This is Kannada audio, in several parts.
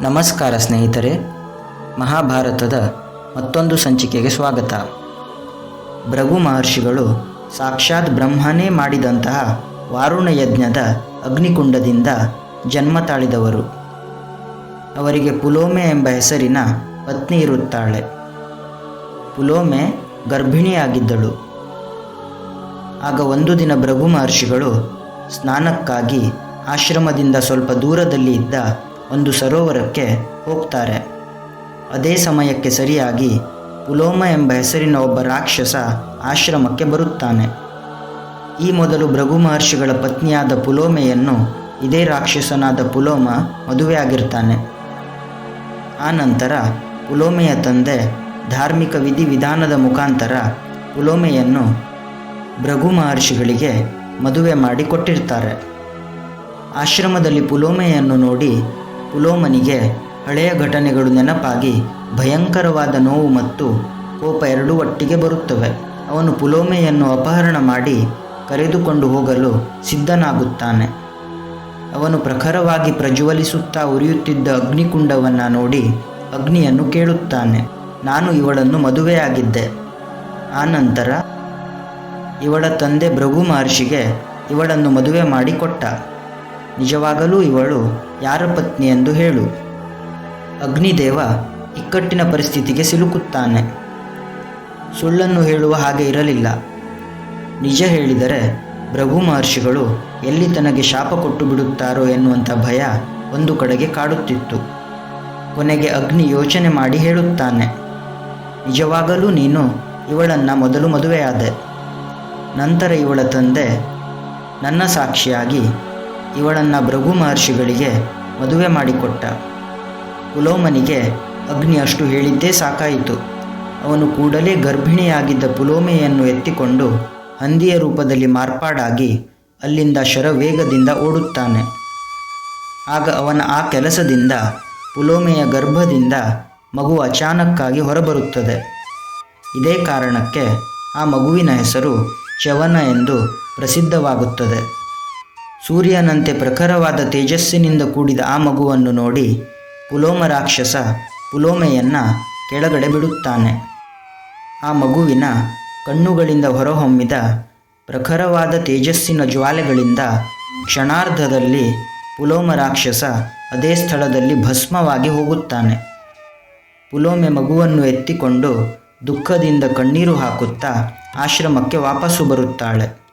ನಮಸ್ಕಾರ ಸ್ನೇಹಿತರೆ, ಮಹಾಭಾರತದ ಮತ್ತೊಂದು ಸಂಚಿಕೆಗೆ ಸ್ವಾಗತ. ಭೃಗು ಮಹರ್ಷಿಗಳು ಸಾಕ್ಷಾತ್ ಬ್ರಹ್ಮನೇ ಮಾಡಿದಂತಹ ವಾರುಣ ಯಜ್ಞದ ಅಗ್ನಿಕುಂಡದಿಂದ ಜನ್ಮ ತಾಳಿದವರು. ಅವರಿಗೆ ಪುಲೋಮೆ ಎಂಬ ಹೆಸರಿನ ಪತ್ನಿ ಇರುತ್ತಾಳೆ. ಪುಲೋಮೆ ಗರ್ಭಿಣಿಯಾಗಿದ್ದಳು. ಆಗ ಒಂದು ದಿನ ಭೃಗು ಮಹರ್ಷಿಗಳು ಸ್ನಾನಕ್ಕಾಗಿ ಆಶ್ರಮದಿಂದ ಸ್ವಲ್ಪ ದೂರದಲ್ಲಿ ಇದ್ದ ಒಂದು ಸರೋವರಕ್ಕೆ ಹೋಗ್ತಾರೆ. ಅದೇ ಸಮಯಕ್ಕೆ ಸರಿಯಾಗಿ ಪುಲೋಮ ಎಂಬ ಹೆಸರಿನ ಒಬ್ಬ ರಾಕ್ಷಸ ಆಶ್ರಮಕ್ಕೆ ಬರುತ್ತಾನೆ. ಈ ಮೊದಲು ಭೃಗು ಮಹರ್ಷಿಗಳ ಪತ್ನಿಯಾದ ಪುಲೋಮೆಯನ್ನು ಇದೇ ರಾಕ್ಷಸನಾದ ಪುಲೋಮ ಮದುವೆಯಾಗಿರ್ತಾನೆ ಆ ನಂತರ ಪುಲೋಮೆಯ ತಂದೆ ಧಾರ್ಮಿಕ ವಿಧಿವಿಧಾನದ ಮುಖಾಂತರ ಪುಲೋಮೆಯನ್ನು ಭೃಗು ಮಹರ್ಷಿಗಳಿಗೆ ಮದುವೆ ಮಾಡಿ ಕೊಟ್ಟಿರ್ತಾರೆ ಆಶ್ರಮದಲ್ಲಿ ಪುಲೋಮೆಯನ್ನು ನೋಡಿ ಪುಲೋಮನಿಗೆ ಹಳೆಯ ಘಟನೆಗಳು ನೆನಪಾಗಿ ಭಯಂಕರವಾದ ನೋವು ಮತ್ತು ಕೋಪ ಎರಡೂ ಒಟ್ಟಿಗೆ ಬರುತ್ತವೆ. ಅವನು ಪುಲೋಮೆಯನ್ನು ಅಪಹರಣ ಮಾಡಿ ಕರೆದುಕೊಂಡು ಹೋಗಲು ಸಿದ್ಧನಾಗುತ್ತಾನೆ. ಅವನು ಪ್ರಖರವಾಗಿ ಪ್ರಜ್ವಲಿಸುತ್ತಾ ಉರಿಯುತ್ತಿದ್ದ ಅಗ್ನಿಕುಂಡವನ್ನು ನೋಡಿ ಅಗ್ನಿಯನ್ನು ಕೇಳುತ್ತಾನೆ. ನಾನು ಇವಳನ್ನು ಮದುವೆಯಾಗಿದ್ದೆ. ಆನಂತರ, ಇವಳ ತಂದೆ ಭೃಗು ಮಹರ್ಷಿಗೆ ಇವಳನ್ನು ಮದುವೆ ಮಾಡಿ ಕೊಟ್ಟ ನಿಜವಾಗಲೂ ಇವಳು ಯಾರ ಪತ್ನಿ ಎಂದು ಹೇಳು. ಅಗ್ನಿದೇವ ಇಕ್ಕಟ್ಟಿನ ಪರಿಸ್ಥಿತಿಗೆ ಸಿಲುಕುತ್ತಾನೆ. ಸುಳ್ಳನ್ನು ಹೇಳುವ ಹಾಗೆ ಇರಲಿಲ್ಲ. ನಿಜ ಹೇಳಿದರೆ ಭೃಗು ಮಹರ್ಷಿಗಳು ಎಲ್ಲಿ ತನಗೆ ಶಾಪ ಕೊಟ್ಟು ಬಿಡುತ್ತಾರೋ ಎನ್ನುವಂಥ ಭಯ ಒಂದು ಕಡೆಗೆ ಕಾಡುತ್ತಿತ್ತು. ಕೊನೆಗೆ ಅಗ್ನಿ ಯೋಚನೆ ಮಾಡಿ ಹೇಳುತ್ತಾನೆ, ನಿಜವಾಗಲೂ ನೀನು ಇವಳನ್ನು ಮೊದಲು ಮದುವೆಯಾದೆ. ನಂತರ ಇವಳ ತಂದೆ ನನ್ನ ಸಾಕ್ಷಿಯಾಗಿ ಇವಳನ್ನು ಭೃಗು ಮಹರ್ಷಿಗಳಿಗೆ ಮದುವೆ ಮಾಡಿಕೊಟ್ಟ. ಪುಲೋಮನಿಗೆ ಅಗ್ನಿ ಅಷ್ಟು ಹೇಳಿದ್ದೇ ಸಾಕಾಯಿತು. ಅವನು ಕೂಡಲೇ ಗರ್ಭಿಣಿಯಾಗಿದ್ದ ಪುಲೋಮೆಯನ್ನು ಎತ್ತಿಕೊಂಡು ಹಂದಿಯ ರೂಪದಲ್ಲಿ ಮಾರ್ಪಾಡಾಗಿ ಅಲ್ಲಿಂದ ಶರವೇಗದಿಂದ ಓಡುತ್ತಾನೆ. ಆಗ ಅವನ ಆ ಕೆಲಸದಿಂದ ಪುಲೋಮೆಯ ಗರ್ಭದಿಂದ ಮಗು ಅಚಾನಕ್ಕಾಗಿ ಹೊರಬರುತ್ತದೆ. ಇದೇ ಕಾರಣಕ್ಕೆ ಆ ಮಗುವಿನ ಹೆಸರು ಚವನ ಎಂದು ಪ್ರಸಿದ್ಧವಾಗುತ್ತದೆ. ಸೂರ್ಯನಂತೆ ಪ್ರಖರವಾದ ತೇಜಸ್ಸಿನಿಂದ ಕೂಡಿದ ಆ ಮಗುವನ್ನು ನೋಡಿ ಪುಲೋಮ ರಾಕ್ಷಸ ಪುಲೋಮೆಯನ್ನು ಕೆಳಗಡೆ ಬಿಡುತ್ತಾನೆ. ಆ ಮಗುವಿನ ಕಣ್ಣುಗಳಿಂದ ಹೊರಹೊಮ್ಮಿದ ಪ್ರಖರವಾದ ತೇಜಸ್ಸಿನ ಜ್ವಾಲೆಗಳಿಂದ ಕ್ಷಣಾರ್ಧದಲ್ಲಿ ಪುಲೋಮ ರಾಕ್ಷಸ ಅದೇ ಸ್ಥಳದಲ್ಲಿ ಭಸ್ಮವಾಗಿ ಹೋಗುತ್ತಾನೆ. ಪುಲೋಮೆ ಮಗುವನ್ನು ಎತ್ತಿಕೊಂಡು ದುಃಖದಿಂದ ಕಣ್ಣೀರು ಹಾಕುತ್ತಾ ಆಶ್ರಮಕ್ಕೆ ವಾಪಸ್ಸು ಬರುತ್ತಾಳೆ.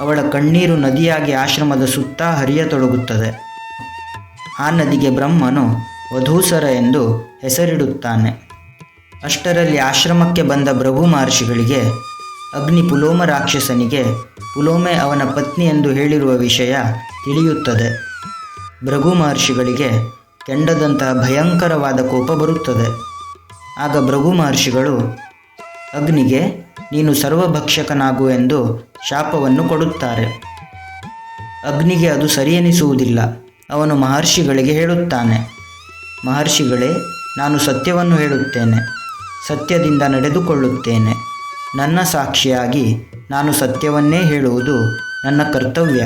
ಅವಳ ಕಣ್ಣೀರು ನದಿಯಾಗಿ ಆಶ್ರಮದ ಸುತ್ತ ಹರಿಯತೊಡಗುತ್ತದೆ. ಆ ನದಿಗೆ ಬ್ರಹ್ಮನು ವಧೂಸರ ಎಂದು ಹೆಸರಿಡುತ್ತಾನೆ. ಅಷ್ಟರಲ್ಲಿ ಆಶ್ರಮಕ್ಕೆ ಬಂದ ಭೃಗು ಮಹರ್ಷಿಗಳಿಗೆ, ಅಗ್ನಿ ಪುಲೋಮ ರಾಕ್ಷಸನಿಗೆ ಪುಲೋಮೆ ಅವನ ಪತ್ನಿ ಎಂದು ಹೇಳಿರುವ ವಿಷಯ ತಿಳಿಯುತ್ತದೆ. ಭೃಗು ಮಹರ್ಷಿಗಳಿಗೆ ಕೆಂಡದಂತಹ ಭಯಂಕರವಾದ ಕೋಪ ಬರುತ್ತದೆ. ಆಗ ಭೃಗು ಮಹರ್ಷಿಗಳು ಅಗ್ನಿಗೆ ನೀನು ಸರ್ವಭಕ್ಷಕನಾಗು ಎಂದು ಶಾಪವನ್ನು ಕೊಡುತ್ತಾರೆ. ಅಗ್ನಿಗೆ ಅದು ಸರಿಯೆನಿಸುವುದಿಲ್ಲ. ಅವನು ಮಹರ್ಷಿಗಳಿಗೆ ಹೇಳುತ್ತಾನೆ, ಮಹರ್ಷಿಗಳೇ, ನಾನು ಸತ್ಯವನ್ನು ಹೇಳುತ್ತೇನೆ, ಸತ್ಯದಿಂದ ನಡೆದುಕೊಳ್ಳುತ್ತೇನೆ. ನನ್ನ ಸಾಕ್ಷಿಯಾಗಿ ನಾನು ಸತ್ಯವನ್ನೇ ಹೇಳುವುದು ನನ್ನ ಕರ್ತವ್ಯ.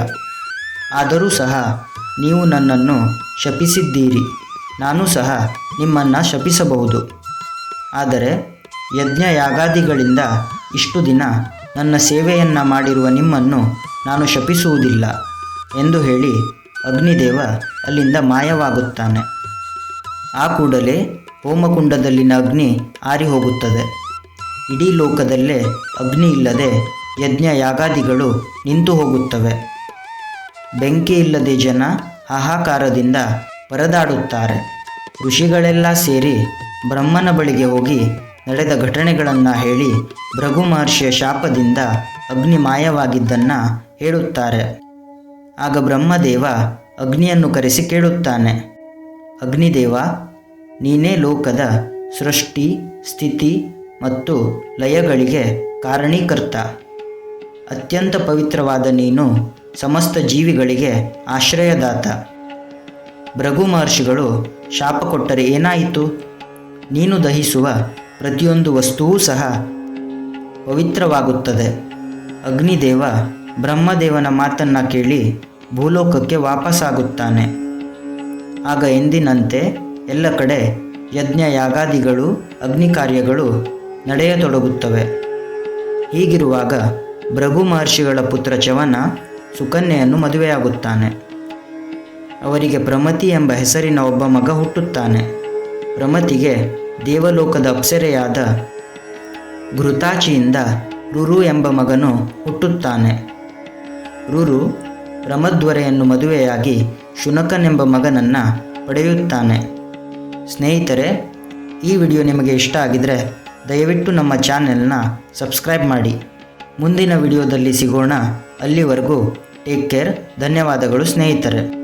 ಆದರೂ ಸಹ ನೀವು ನನ್ನನ್ನು ಶಪಿಸಿದ್ದೀರಿ, ನಾನು ಸಹ ನಿಮ್ಮನ್ನು ಶಪಿಸಬಹುದು. ಆದರೆ ಯಜ್ಞ ಯಾಗಾದಿಗಳಿಂದ ಇಷ್ಟು ದಿನ ನನ್ನ ಸೇವೆಯನ್ನು ಮಾಡಿರುವ ನಿಮ್ಮನ್ನು ನಾನು ಶಪಿಸುವುದಿಲ್ಲ ಎಂದು ಹೇಳಿ ಅಗ್ನಿದೇವ ಅಲ್ಲಿಂದ ಮಾಯವಾಗುತ್ತಾನೆ. ಆ ಕೂಡಲೇ ಹೋಮಕುಂಡದಲ್ಲಿನ ಅಗ್ನಿ ಆರಿ ಹೋಗುತ್ತದೆ ಇಡೀ ಲೋಕದಲ್ಲೇ ಅಗ್ನಿ ಇಲ್ಲದೆ ಯಜ್ಞ ಯಾಗಾದಿಗಳು ನಿಂತು ಹೋಗುತ್ತವೆ. ಬೆಂಕಿ ಇಲ್ಲದೆ ಜನ ಹಾಹಾಕಾರದಿಂದ ಪರದಾಡುತ್ತಾರೆ. ಋಷಿಗಳೆಲ್ಲ ಸೇರಿ ಬ್ರಹ್ಮನ ಬಳಿಗೆ ಹೋಗಿ ನಡೆದ ಘಟನೆಗಳನ್ನು ಹೇಳಿ ಭೃಗು ಮಹರ್ಷಿಯ ಶಾಪದಿಂದ ಅಗ್ನಿ ಮಾಯವಾಗಿದ್ದನ್ನು ಹೇಳುತ್ತಾರೆ. ಆಗ ಬ್ರಹ್ಮದೇವ ಅಗ್ನಿಯನ್ನು ಕರೆಸಿ ಕೇಳುತ್ತಾನೆ. ಅಗ್ನಿದೇವ, ನೀನೇ ಲೋಕದ ಸೃಷ್ಟಿ, ಸ್ಥಿತಿ ಮತ್ತು ಲಯಗಳಿಗೆ ಕಾರಣೀಕರ್ತ. ಅತ್ಯಂತ ಪವಿತ್ರವಾದ ನೀನು ಸಮಸ್ತ ಜೀವಿಗಳಿಗೆ ಆಶ್ರಯದಾತ. ಭೃಗು ಮಹರ್ಷಿಗಳು ಶಾಪ ಕೊಟ್ಟರೆ ಏನಾಯಿತು? ನೀನು ದಹಿಸುವ ಪ್ರತಿಯೊಂದು ವಸ್ತುವೂ ಸಹ ಪವಿತ್ರವಾಗುತ್ತದೆ. ಅಗ್ನಿದೇವ ಬ್ರಹ್ಮದೇವನ ಮಾತನ್ನು ಕೇಳಿ ಭೂಲೋಕಕ್ಕೆ ವಾಪಸ್ಸಾಗುತ್ತಾನೆ ಆಗ ಎಂದಿನಂತೆ ಎಲ್ಲ ಕಡೆ ಯಜ್ಞ ಯಾಗಾದಿಗಳು ಅಗ್ನಿ ಕಾರ್ಯಗಳು ನಡೆಯತೊಡಗುತ್ತವೆ. ಹೀಗಿರುವಾಗ ಭೃಗು ಮಹರ್ಷಿಗಳ ಪುತ್ರ ಚವನ ಸುಕನ್ಯೆಯನ್ನು ಮದುವೆಯಾಗುತ್ತಾನೆ. ಅವರಿಗೆ ಪ್ರಮತಿ ಎಂಬ ಹೆಸರಿನ ಒಬ್ಬ ಮಗ ಹುಟ್ಟುತ್ತಾನೆ. ಪ್ರಮತಿಗೆ ದೇವಲೋಕದ ಅಪ್ಸರೆಯಾದ ಘೃತಾಚಿಯಿಂದ ರುರು ಎಂಬ ಮಗನು ಹುಟ್ಟುತ್ತಾನೆ. ರುರು ರಮದ್ವರೆಯನ್ನು ಮದುವೆಯಾಗಿ ಶುನಕನೆಂಬ ಮಗನನ್ನು ಪಡೆಯುತ್ತಾನೆ. ಸ್ನೇಹಿತರೆ, ಈ ವಿಡಿಯೋ ನಿಮಗೆ ಇಷ್ಟ ಆಗಿದರೆ ದಯವಿಟ್ಟು ನಮ್ಮ ಚಾನೆಲ್ನ ಸಬ್ಸ್ಕ್ರೈಬ್ ಮಾಡಿ. ಮುಂದಿನ ವಿಡಿಯೋದಲ್ಲಿ ಸಿಗೋಣ. ಅಲ್ಲಿವರೆಗೂ ಟೇಕ್ ಕೇರ್. ಧನ್ಯವಾದಗಳು ಸ್ನೇಹಿತರೆ.